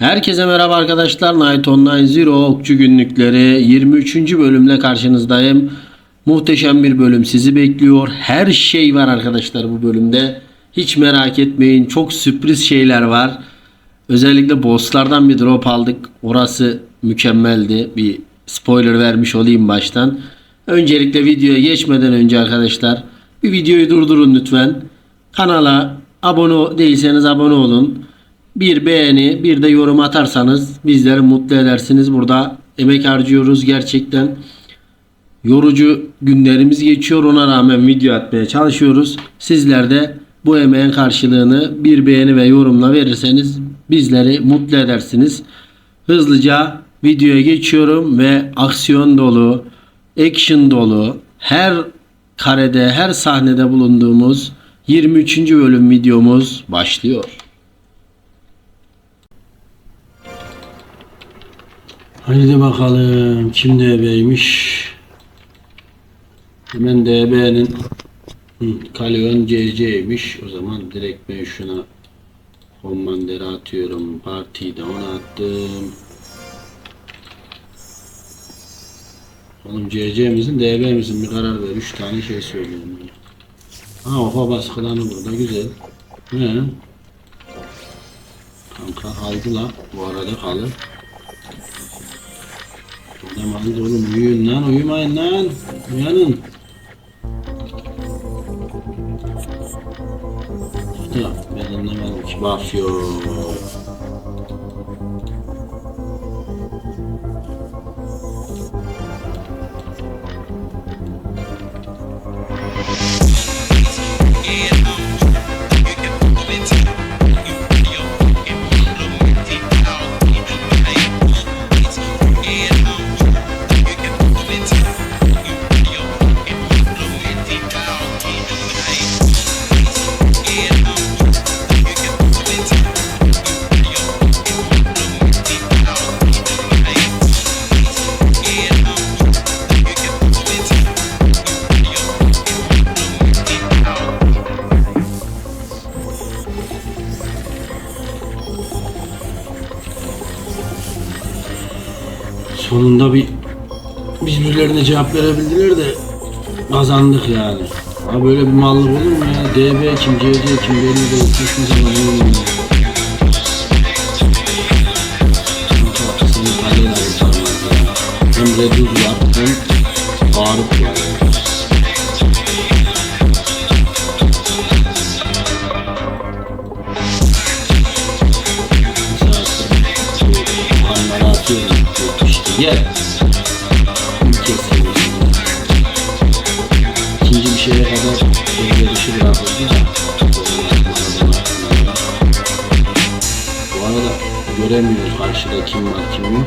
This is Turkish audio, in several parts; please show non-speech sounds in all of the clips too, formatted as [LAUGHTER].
Herkese merhaba arkadaşlar. Night Online Zero Okçu Günlükleri 23. bölümle karşınızdayım. Muhteşem bir bölüm sizi bekliyor. Her şey var arkadaşlar bu bölümde. Hiç merak etmeyin. Çok sürpriz şeyler var. Özellikle bosslardan bir drop aldık. Orası mükemmeldi. Bir spoiler vermiş olayım baştan. Öncelikle videoya geçmeden önce arkadaşlar bir videoyu durdurun lütfen. Kanala abone değilseniz abone olun. Bir beğeni, bir de yorum atarsanız bizleri mutlu edersiniz. Burada emek harcıyoruz gerçekten. Yorucu günlerimiz geçiyor. Ona rağmen video atmaya çalışıyoruz. Sizler de bu emeğin karşılığını bir beğeni ve yorumla verirseniz bizleri mutlu edersiniz. Hızlıca videoya geçiyorum ve aksiyon dolu, action dolu, her karede, her sahnede bulunduğumuz 23. bölüm videomuz başlıyor. Haydi bakalım kim DB'ymiş. Hemen DB'nin Kalyon CC'ymiş. O zaman direkt ben şuna Commander'ı atıyorum. Partiyi de ona attım. Oğlum CC'mizin DB'mizin bir karar ver. 3 tane şey söylüyorum. Ha ofa baskılanı burada güzel. He. Kanka aldı la. Bu arada kalır. Aldı oğlum uyuyun lan uyumayın lan. Uyanın. İşte ben anlamadım ki Sonunda bir birbirlerine cevap verebildiler de kazandık yani. Ha böyle bir mallık olur mu ya? DB kim, CC kim belli değil. Kaleyle kurtarmaz ya. Hem reduz var hem bağırıp var. İşte gel. Kesin. İkinci bir şeye kadar evde dışı. Bu arada göremiyoruz karşıda kim var kim yok.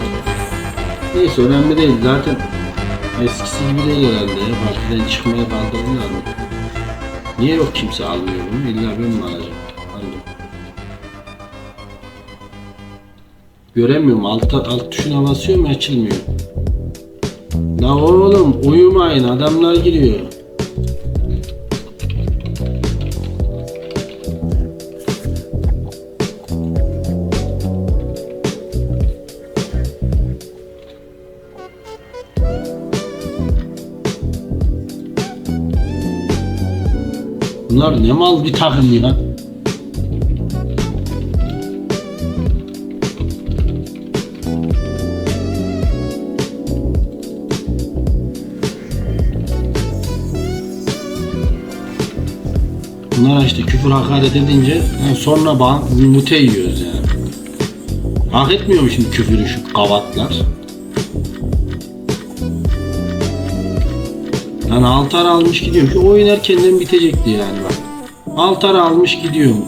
Neyse önemli değil zaten eskisi gibi değil herhalde. Partiden çıkmaya kaldırdılar? Niye yok kimse almıyor bunu? İlla ben mi alacağım? Göremiyorum. Alt, alt tuşuna basıyorum açılmıyor. La oğlum uyumayın adamlar giriyor. Bunlar ne mal bir takım ya. Bunlar işte küfür hakaret edince yani sonra mute yiyoruz yani. Hak etmiyor mu şimdi küfürü şu kavatlar? Yani altar almış gidiyorum. Şu oyun erkenden bitecekti yani bak. Altar almış gidiyorum.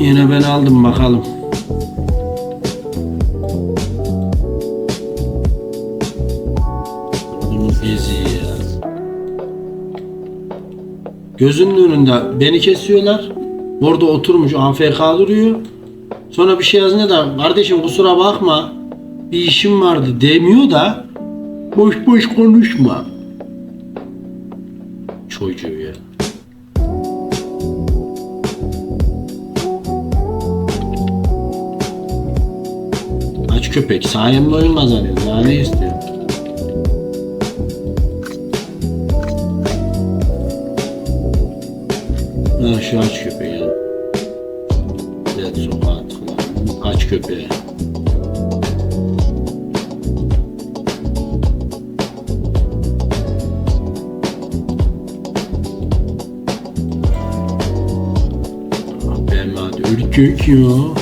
Yine ben aldım bakalım. Gözünün önünde beni kesiyorlar. Orada oturmuş AFK duruyor. Sonra bir şey yazınca da kardeşim kusura bakma bir işim vardı demiyor da boş boş konuşma. Çocuğu ya. Köpek sayemde oyun kazanıyorsun. Daha ne istiyorsun? Ha şu aç köpeği. Evet sokağa tıkla. Aç köpeği. Ah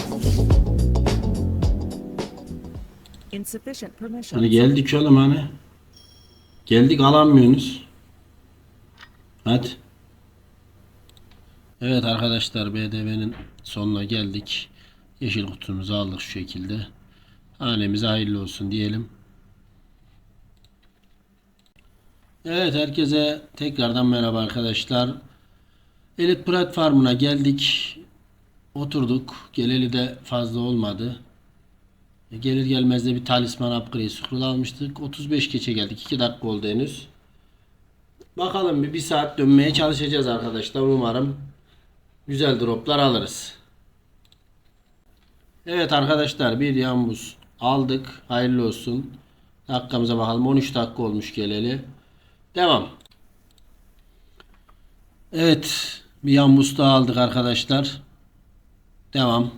Hani geldik oğlum hani. Geldik alamıyorsunuz. Hadi. Evet arkadaşlar BDV'nin sonuna geldik. Yeşil kutumuzu aldık şu şekilde. Hanemize hayırlı olsun diyelim. Evet herkese tekrardan merhaba arkadaşlar. Elit platformuna geldik. Oturduk. Geleli de fazla olmadı. E, Gelir gelmez de bir talisman upgrade scroll almıştık. 35 geçe geldik. 2 dakika oldu henüz. Bakalım bir, bir saat dönmeye çalışacağız arkadaşlar. Umarım güzel droplar alırız. Evet arkadaşlar bir yambuz aldık. Hayırlı olsun. Dakikamıza bakalım. 13 dakika olmuş geleli. Devam. Evet. Bir yambuz daha aldık arkadaşlar. Devam.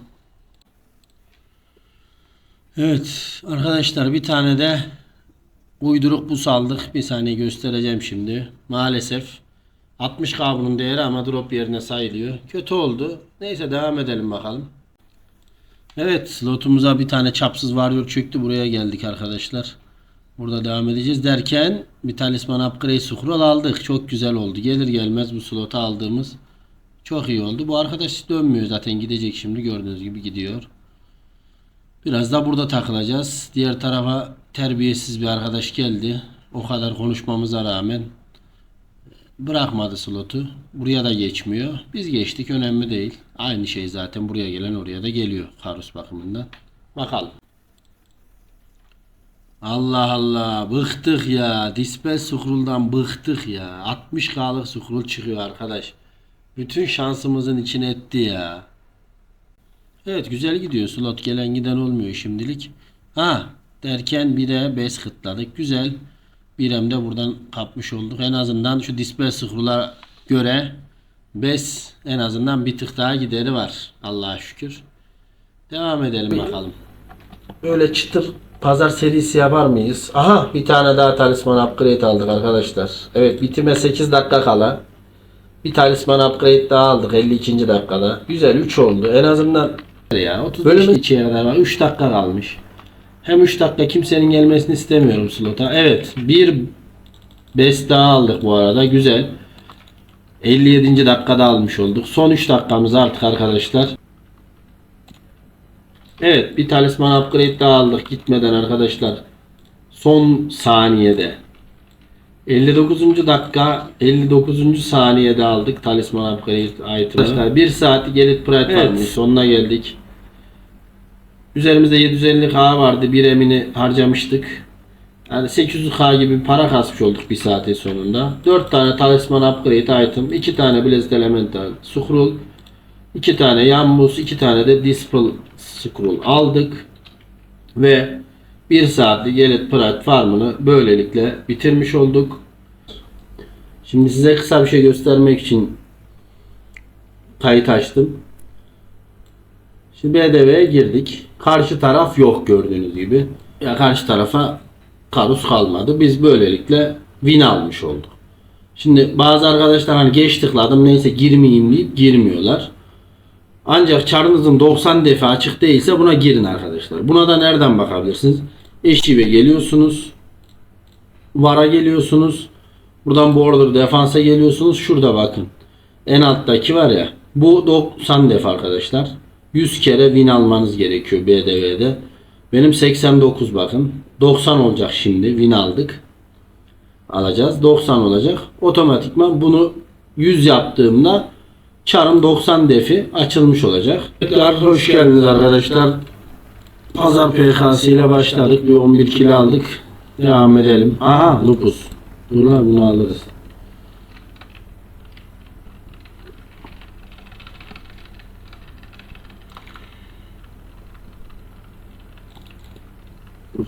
Evet arkadaşlar bir tane de uyduruk bus aldık. Bir saniye göstereceğim şimdi. Maalesef 60k bunun değeri ama drop yerine sayılıyor. Kötü oldu. Neyse devam edelim bakalım. Evet slotumuza bir tane çapsız varıyor çöktü. Buraya geldik arkadaşlar. Burada devam edeceğiz derken bir talisman upgrade scroll aldık. Çok güzel oldu. Gelir gelmez bu slota aldığımız çok iyi oldu. Bu arkadaş dönmüyor zaten gidecek şimdi gördüğünüz gibi gidiyor. Biraz da burada takılacağız. Diğer tarafa terbiyesiz bir arkadaş geldi. O kadar konuşmamıza rağmen bırakmadı slotu. Buraya da geçmiyor. Biz geçtik önemli değil. Aynı şey zaten buraya gelen oraya da geliyor Karus bakımından. Bakalım. Allah Allah bıktık ya. Dispel Scroll'dan bıktık ya. 60k'lık Scroll çıkıyor arkadaş. Bütün şansımızın içine etti ya. Evet güzel gidiyor. Slot gelen giden olmuyor şimdilik. Ha derken bir de bes kıtladık. Güzel. Bir hem de buradan kapmış olduk. En azından şu display scroll'a göre bes en azından bir tık daha gideri var. Allah'a şükür. Devam edelim bakalım. Böyle çıtır pazar serisi yapar mıyız? Aha bir tane daha talisman upgrade aldık arkadaşlar. Evet bitime 8 dakika kala. Bir talisman upgrade daha aldık 52. dakikada. Güzel 3 oldu. En azından ya 35 Bölümün içine kadar var. 3 dakika kalmış. Hem 3 dakika kimsenin gelmesini istemiyorum slota. Evet bir best daha aldık bu arada. Güzel. 57. dakikada almış olduk. Son 3 dakikamız artık arkadaşlar. Evet bir talisman upgrade daha aldık gitmeden arkadaşlar. Son saniyede. 59. dakika 59. saniyede aldık talisman upgrade item'ı. Arkadaşlar 1 saat gelip Pride Evet. Farm'ın sonuna geldik. Üzerimizde 750k vardı. Bir emini harcamıştık. Yani 800k gibi para kasmış olduk bir saatin sonunda. 4 tane talisman upgrade item, 2 tane Blessed Elemental Scroll, 2 tane Yambus, 2 tane de Dispel Scroll aldık. Ve 1 saatlik Gelet Pride farmını böylelikle bitirmiş olduk. Şimdi size kısa bir şey göstermek için kayıt açtım. Şimdi BDV'ye girdik. Karşı taraf yok gördüğünüz gibi. Ya karşı tarafa karus kalmadı. Biz böylelikle win almış olduk. Şimdi bazı arkadaşlar hani geç tıkladım neyse girmeyeyim deyip girmiyorlar. Ancak çarınızın 90 defa açık değilse buna girin arkadaşlar. Buna da nereden bakabilirsiniz? Eşive geliyorsunuz. Vara geliyorsunuz. Buradan border defansa geliyorsunuz. Şurada bakın. En alttaki var ya. Bu 90 defa arkadaşlar. 100 kere win almanız gerekiyor BDV'de. Benim 89 bakın. 90 olacak şimdi. Win aldık. alacağız. 90 olacak. Otomatikman bunu 100 yaptığımda çarım 90 defi açılmış olacak. Tekrar hoş geldiniz arkadaşlar. Pazar PKS ile başladık. Bir 11 kilo aldık. Devam edelim. Aha lupus. Dur lan bunu alırız.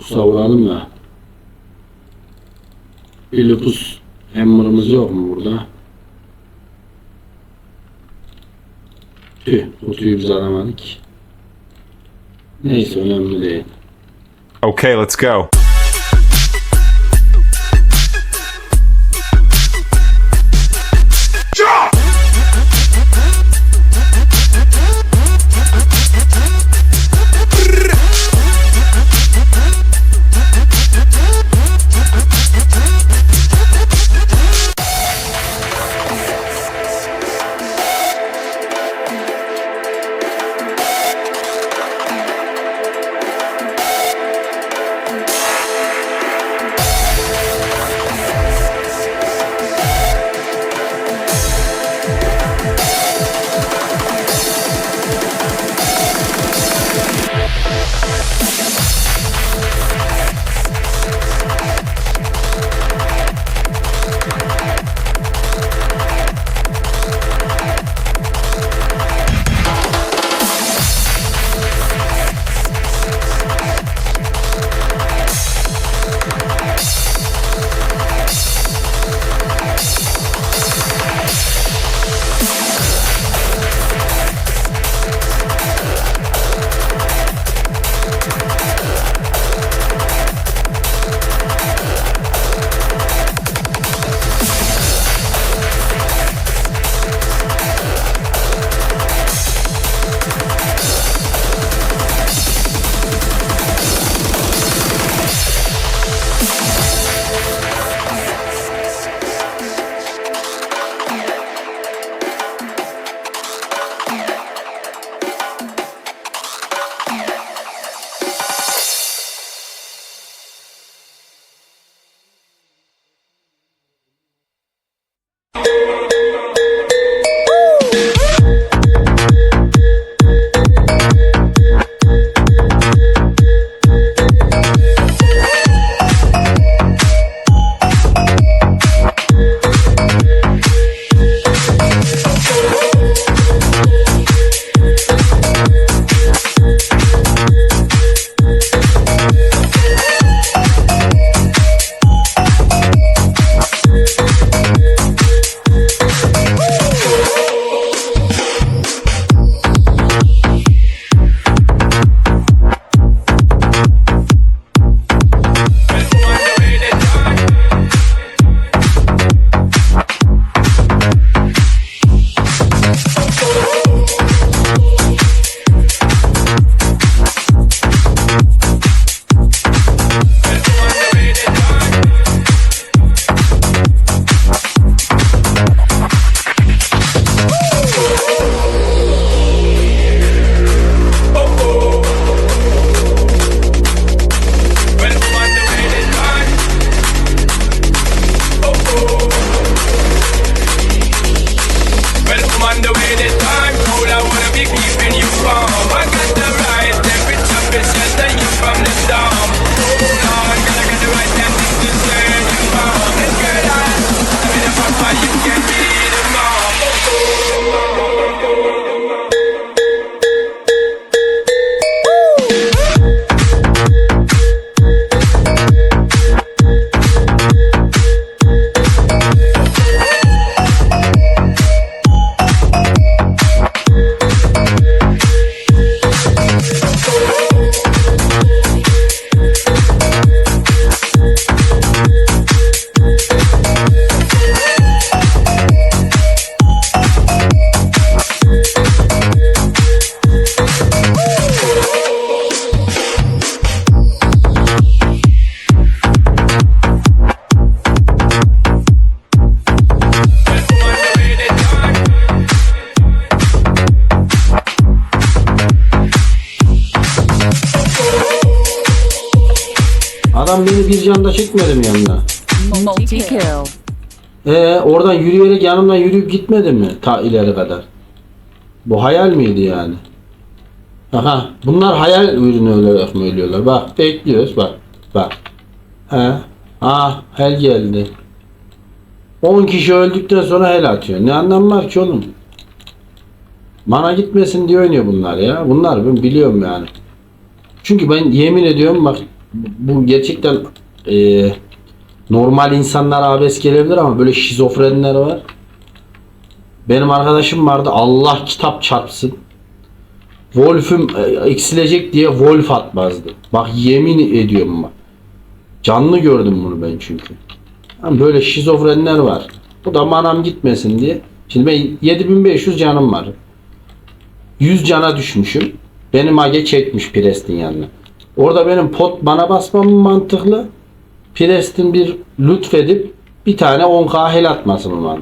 Lupus'a vuralım da. Bir lupus hammer'ımız yok mu burada? Tüh, kutuyu biz aramadık. Neyse önemli değil. Okay, let's go. Mi yanına? Multi-kill. Ee, oradan yürüyerek yanımdan yürüyüp gitmedi mi ta ileri kadar? Bu hayal miydi yani? Aha, bunlar hayal ürünü olarak mı ölüyorlar? Bak, bekliyoruz bak. Bak. He. Ah, hel geldi. 10 kişi öldükten sonra hel atıyor. Ne anlamı var ki oğlum? Mana gitmesin diye oynuyor bunlar ya. Bunlar ben biliyorum yani. Çünkü ben yemin ediyorum bak bu gerçekten eee normal insanlar abes gelebilir ama böyle şizofrenler var. Benim arkadaşım vardı Allah kitap çarpsın. Wolf'üm e, eksilecek diye Wolf atmazdı. Bak yemin ediyorum bak. Canlı gördüm bunu ben çünkü. Böyle şizofrenler var. Bu da manam gitmesin diye. Şimdi ben 7500 canım var. 100 cana düşmüşüm. Benim age çekmiş Prestin yanına. Orada benim pot bana basmam mantıklı? Prestin bir lütfedip bir tane 10k hel atması mı?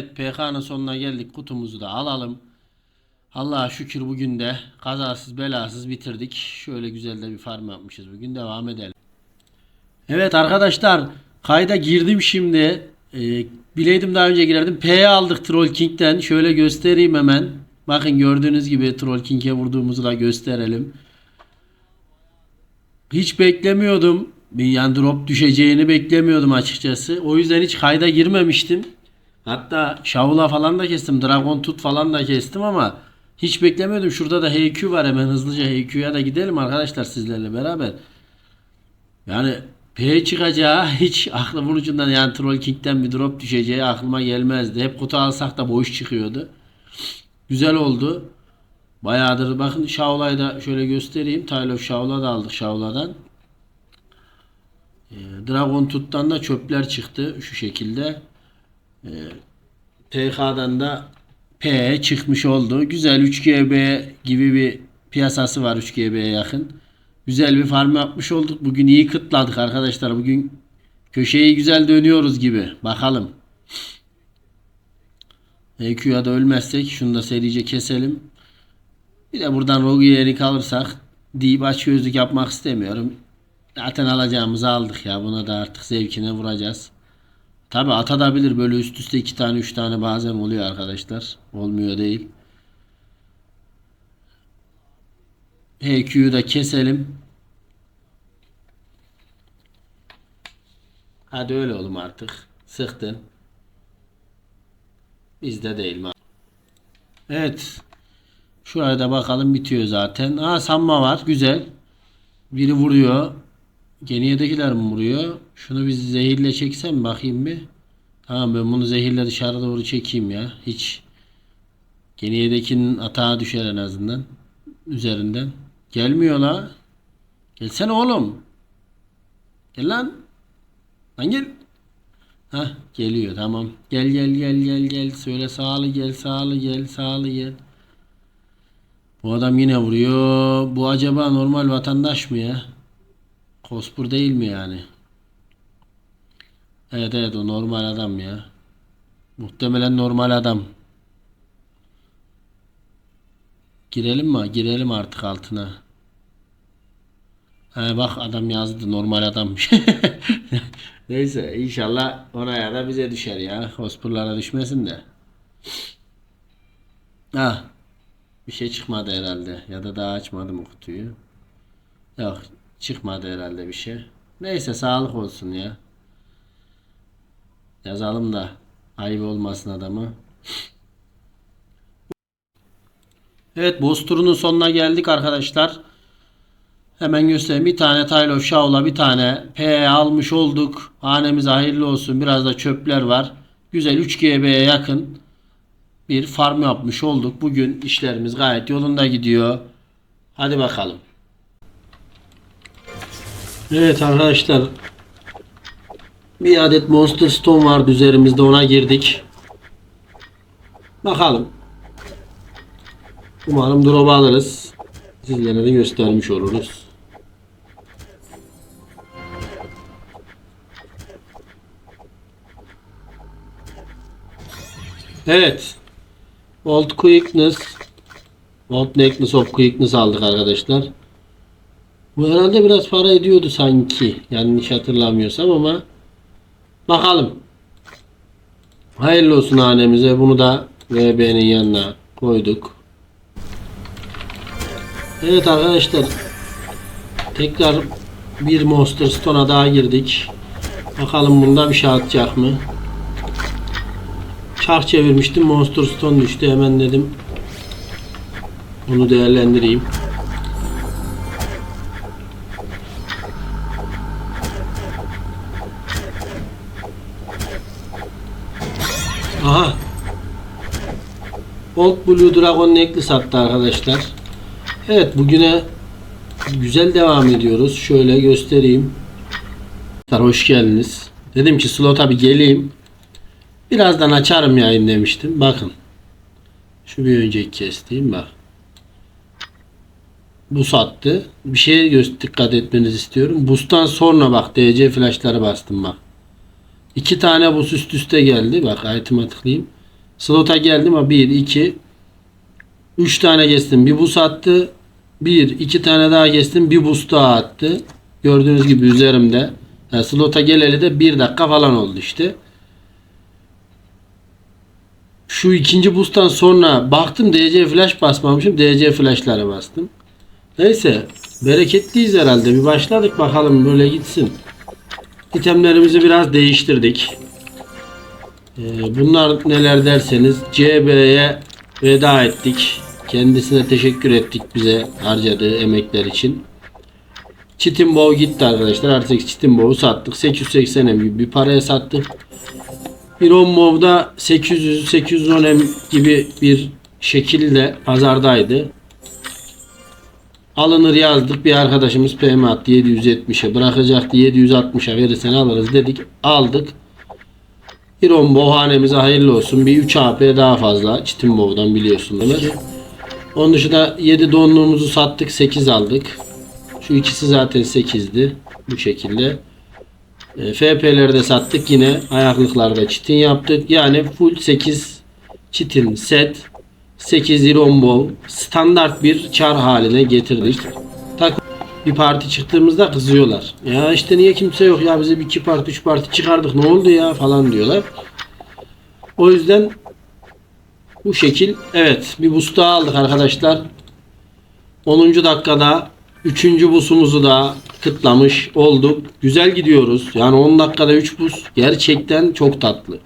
Evet PK'nın sonuna geldik. Kutumuzu da alalım. Allah'a şükür bugün de kazasız belasız bitirdik. Şöyle güzel de bir farm yapmışız. Bugün devam edelim. Evet arkadaşlar kayda girdim şimdi. Ee, bileydim daha önce girerdim. P aldık Troll King'den. Şöyle göstereyim hemen. Bakın gördüğünüz gibi Troll King'e vurduğumuzu da gösterelim. Hiç beklemiyordum. Yani drop düşeceğini beklemiyordum açıkçası. O yüzden hiç kayda girmemiştim. Hatta Shaula falan da kestim. Dragon Tut falan da kestim ama hiç beklemiyordum. Şurada da HQ var. Hemen hızlıca HQ'ya da gidelim arkadaşlar sizlerle beraber. Yani P çıkacağı hiç aklımın ucundan yani Troll King'den bir drop düşeceği aklıma gelmezdi. Hep kutu alsak da boş çıkıyordu. Güzel oldu. Bayağıdır bakın Shaola'yı da şöyle göstereyim. Tile of Shaola da aldık Shaola'dan. Ee, Dragon Tut'tan da çöpler çıktı şu şekilde. TK'dan da P çıkmış oldu. Güzel 3GB gibi bir piyasası var 3GB'ye yakın. Güzel bir farm yapmış olduk. Bugün iyi kıtladık arkadaşlar. Bugün köşeyi güzel dönüyoruz gibi. Bakalım. EQ'ya da ölmezsek şunu da serice keselim. Bir de buradan Rogue'yi alırsak deyip aç gözlük yapmak istemiyorum. Zaten alacağımızı aldık ya. Buna da artık zevkine vuracağız. Tabi atabilir böyle üst üste iki tane üç tane bazen oluyor arkadaşlar. Olmuyor değil. HQ'yu da keselim. Hadi öyle oğlum artık. Sıktın. Bizde değil mi? Evet. Şuraya da bakalım bitiyor zaten. Ha sanma var. Güzel. Biri vuruyor. Geniyedekiler mi vuruyor? Şunu bir zehirle çeksem bakayım bir. Tamam ben bunu zehirle dışarı doğru çekeyim ya. Hiç. Geniyedekinin atağa düşer en azından. Üzerinden. Gelmiyor la. Gelsene oğlum. Gel lan. Lan gel. Hah geliyor tamam. Gel gel gel gel gel. Söyle sağlı gel sağlı gel sağlı gel. Bu adam yine vuruyor. Bu acaba normal vatandaş mı ya? Kospur değil mi yani? Evet evet o normal adam ya. Muhtemelen normal adam. Girelim mi? Girelim artık altına. He bak adam yazdı normal adammış. [LAUGHS] Neyse inşallah ona ya da bize düşer ya. Hospurlara düşmesin de. Ha. Bir şey çıkmadı herhalde. Ya da daha açmadım o kutuyu. Yok çıkmadı herhalde bir şey. Neyse sağlık olsun ya. Yazalım da ayıp olmasın adamı. Evet boss turunun sonuna geldik arkadaşlar. Hemen göstereyim. Bir tane Tile of bir tane P almış olduk. Hanemiz hayırlı olsun. Biraz da çöpler var. Güzel 3 GB'ye yakın bir farm yapmış olduk. Bugün işlerimiz gayet yolunda gidiyor. Hadi bakalım. Evet arkadaşlar. Bir adet Monster Stone vardı üzerimizde ona girdik. Bakalım. Umarım drop alırız. Sizlere de göstermiş oluruz. Evet. Old Quickness Old Necklace of Quickness aldık arkadaşlar. Bu herhalde biraz para ediyordu sanki. Yanlış hatırlamıyorsam ama bakalım. Hayırlı olsun hanemize. Bunu da VB'nin yanına koyduk. Evet arkadaşlar. Tekrar bir Monster Stone'a daha girdik. Bakalım bunda bir şey atacak mı? Çark çevirmiştim. Monster Stone düştü. Hemen dedim. Bunu değerlendireyim. Old Blue Dragon Necklace attı arkadaşlar. Evet bugüne güzel devam ediyoruz. Şöyle göstereyim. Hoş geldiniz. Dedim ki slota bir geleyim. Birazdan açarım yayın demiştim. Bakın. Şu bir önceki kestiğim bak. Bu sattı. Bir şeye dikkat etmenizi istiyorum. Bustan sonra bak DC flashları bastım bak. İki tane bus üst üste geldi. Bak item'a. Slota geldim ama 1, 2, 3 tane kestim. Bir bus attı. Bir, iki tane daha kestim. Bir bus daha attı. Gördüğünüz gibi üzerimde. Yani slota geleli de bir dakika falan oldu işte. Şu ikinci boost'tan sonra baktım DC flash basmamışım. DC flash'lara bastım. Neyse. Bereketliyiz herhalde. Bir başladık bakalım böyle gitsin. İtemlerimizi biraz değiştirdik. Ee, bunlar neler derseniz CB'ye veda ettik. Kendisine teşekkür ettik bize harcadığı emekler için. Çitin Bow gitti arkadaşlar. Artık Çitin Bow'u sattık. 880 M gibi bir paraya sattık. Bir on Mow'da 800 810 M gibi bir şekilde pazardaydı. Alınır yazdık. Bir arkadaşımız PM attı 770'e bırakacaktı. 760'a verirsen alırız dedik. Aldık. Bir on bow hanemize hayırlı olsun. Bir 3 AP daha fazla. Çitin Bow'dan biliyorsunuz. Onun dışında 7 donluğumuzu sattık. 8 aldık. Şu ikisi zaten 8'di. Bu şekilde. E, FP'leri de sattık. Yine ayaklıklarda çitin yaptık. Yani full 8 çitin set. 8 iron bow. Standart bir çar haline getirdik. Bir parti çıktığımızda kızıyorlar. Ya işte niye kimse yok ya bize bir iki parti üç parti çıkardık ne oldu ya falan diyorlar. O yüzden bu şekil evet bir boost daha aldık arkadaşlar. 10. dakikada 3. busumuzu da kıtlamış olduk. Güzel gidiyoruz. Yani 10 dakikada 3 bus gerçekten çok tatlı.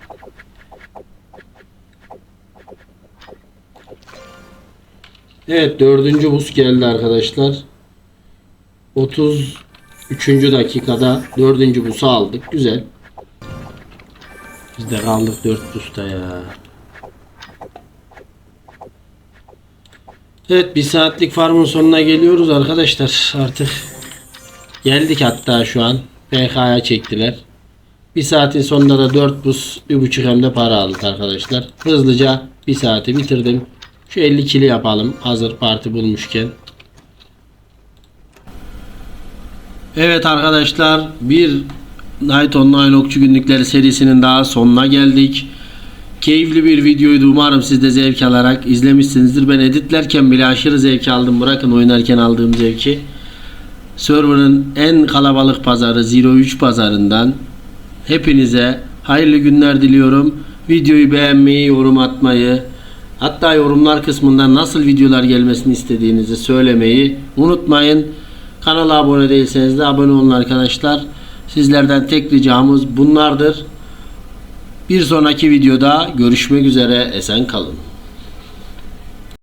Evet dördüncü bus geldi arkadaşlar. 33. dakikada dördüncü busu aldık. Güzel. Biz de kaldık 4 busta ya. Evet bir saatlik farmın sonuna geliyoruz arkadaşlar. Artık Geldik hatta şu an. PK'ya çektiler. Bir saatin sonunda da 4 bus, 1.5 hem de para aldık arkadaşlar. Hızlıca bir saati bitirdim. Şu 50 kili yapalım. Hazır parti bulmuşken. Evet arkadaşlar bir Night Online Okçu Günlükleri serisinin daha sonuna geldik. Keyifli bir videoydu. Umarım siz de zevk alarak izlemişsinizdir. Ben editlerken bile aşırı zevk aldım. Bırakın oynarken aldığım zevki. Server'ın en kalabalık pazarı 03 pazarından hepinize hayırlı günler diliyorum. Videoyu beğenmeyi, yorum atmayı, hatta yorumlar kısmında nasıl videolar gelmesini istediğinizi söylemeyi unutmayın. Kanala abone değilseniz de abone olun arkadaşlar. Sizlerden tek ricamız bunlardır. Bir sonraki videoda görüşmek üzere. Esen kalın.